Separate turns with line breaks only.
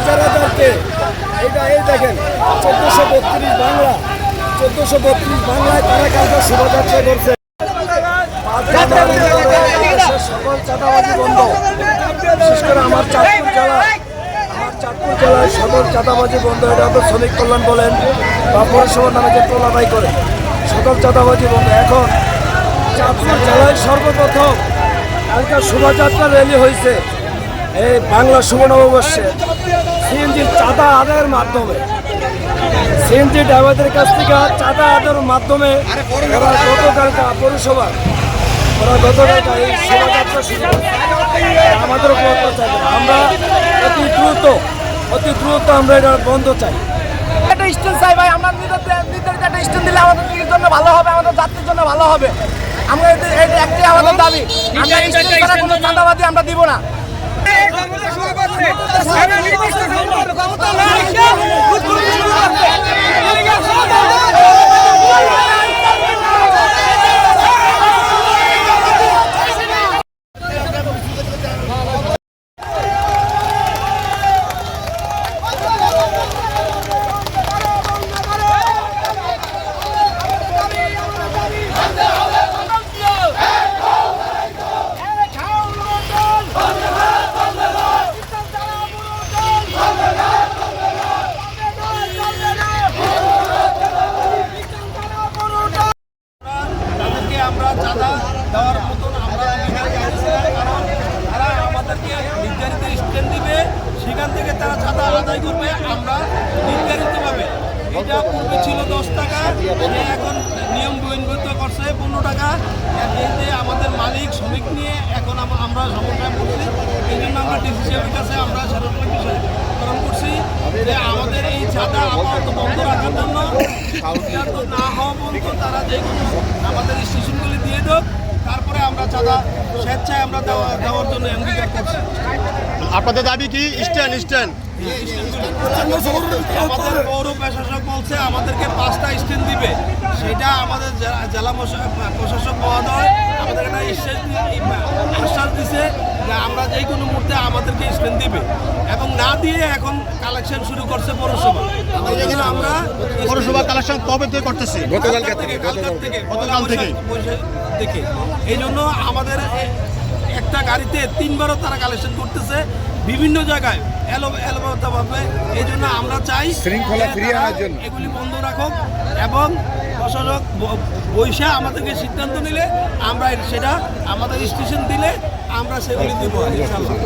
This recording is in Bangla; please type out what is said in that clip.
ইজারাদারকে এটা এই বত্রিশ বাংলা চোদ্দোশো বত্রিশ বাংলায় তারা কালকে সকল চাঁদাবাজি বন্ধ আমার চাঁদপুর জেলা আমার সকল চাঁদাবাজি বন্ধ এটা তো শ্রমিক কল্যাণ বলেন বা পৌরসভার নামে যে তোলাবাই করে সকল চাঁদাবাজি বন্ধ। এখন চাঁদপুর জেলায় সর্বপ্রথম কালকে শোভাযাত্রা র্যালি হয়েছে এই বাংলা সুবর্ণবর্ষে সিএনজির চাঁদা আদায়ের মাধ্যমে। সিএনজি ড্রাইভারদের কাছ থেকে চাঁদা আদায়ের মাধ্যমে ওরা গতকালকা পৌরসভা ওরা গতকালকা এই শোভাযাত্রা শুরু। আমাদের উপর আমরা অতি দ্রুত অতি দ্রুত আমরা এটা বন্ধ চাই।
একটা চাই ভাই আমরা নির্ধারিত একটা স্ট্যান্ড দিলে আমাদের নিজের জন্য ভালো হবে আমাদের যাত্রীর জন্য ভালো হবে। আমরা একটি এটা একটাই আমাদের দাবি। আমরা ছাড়া কোনো চাঁদাবাদি আমরা দিব না
তাদেরকে আমরা চাঁদা দেওয়ার মতন আমরা অধিকার চাইছিলাম কারণ তারা আমাদেরকে নির্ধারিত স্ট্যান্ড দিবে সেখান থেকে তারা চাঁদা করবে আমরা নির্ধারিতভাবে এটা পূর্বে ছিল দশ টাকা এখন নিয়ম বহির্ভূত করছে পনেরো টাকা। যে আমাদের মালিক, শ্রমিক নিয়ে এখন আমরা সমস্যায় পড়ছি এই জন্য আমরা ডিসি কাছে আমরা সেরকম বিষয় গ্রহণ করছি যে আমাদের এই চাঁদা আপাতত বন্ধ রাখার জন্য না হওয়া পর্যন্ত তারা যে কোনো আমাদের স্টেশনগুলি দিয়ে দেব আমরা চাঁদা স্বেচ্ছায় আমরা দেওয়া দেওয়ার জন্য অঙ্গীকার করছি।
আপনাদের দাবি কি? স্ট্যান্ড স্ট্যান্ড
আমাদের পৌর প্রশাসক বলছে আমাদেরকে পাঁচটা স্ট্যান্ড দিবে। সেটা আমাদের জেলা- জেলা প্রশা- প্রশাসক মহোদয় আমাদের একটা আশ্বাস দিছে। যে আমরা যে কোনো মুহূর্তে আমাদেরকে স্ট্যান্ড দিবে এবং না দিয়ে এখন কালেকশন শুরু করছে পৌরসভা। এখানে আমরা
পৌরসভা কালেকশন কবে থেকে করতেছি?
গতকাল থেকে
গতকাল থেকে।
এই জন্য আমাদের গাড়িতে তিনবারও তারা কালেকশন করতেছে। বিভিন্ন জায়গায় এলো এলোভাবে এই জন্য আমরা চাই
শৃঙ্খলা ফিরিয়ে আনার জন্য।
এগুলি বন্ধ রাখুক এবং প্রশাসক বৈশা আমাদেরকে সিদ্ধান্ত নিলে আমরা সেটা আমাদের স্টেশন দিলে আমরা সেগুলি দিব ইনশাল্লাহ